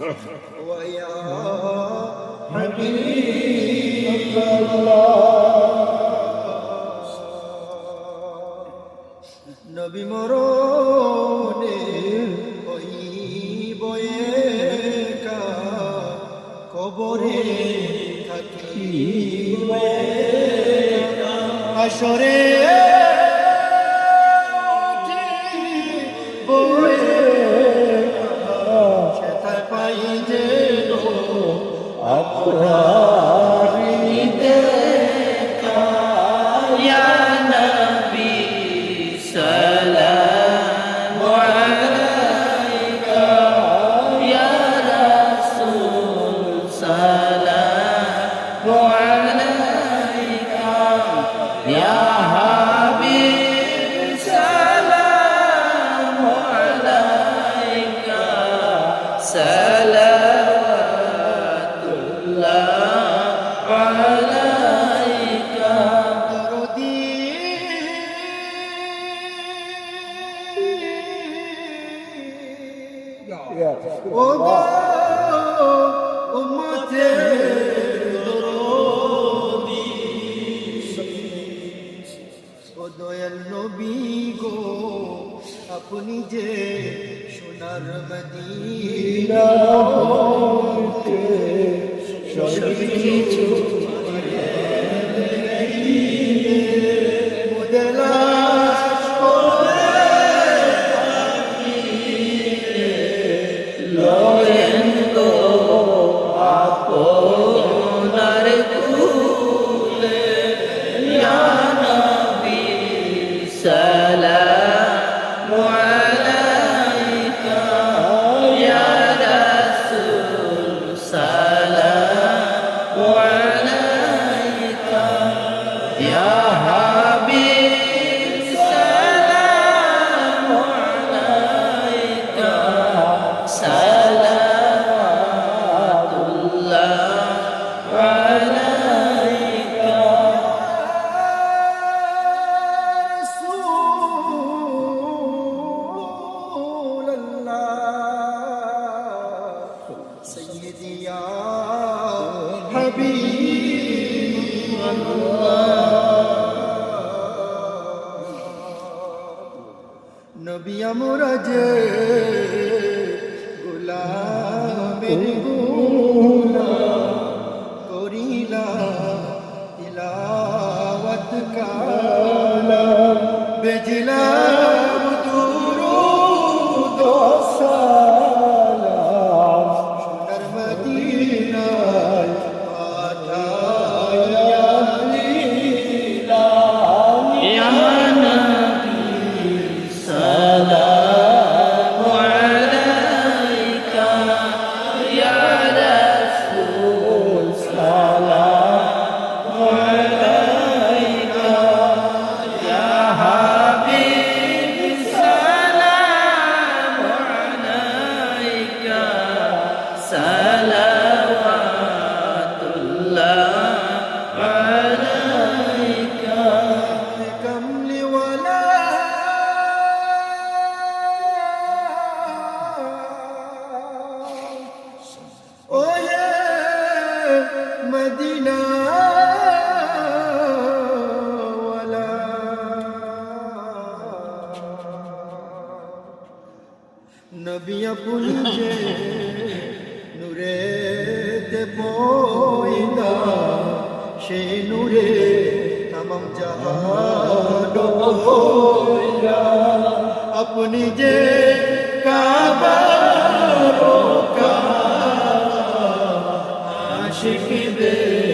ويا حبيب الله নবী মরণে ওই বয়ে কবরে থাকি আসরে Allah দয়াল নবী গো আপনি যে সোনার মদিনা কিছু love. سيدي يا حبيب নবী আমরা যে গোলামের গুলাম করিলা তিলাওয়াত কালাম বেজলাম মদিনা নবী আপনি যে নূরে পয়দা সে নূরে তাম জাহান আপনি যে আশিক দের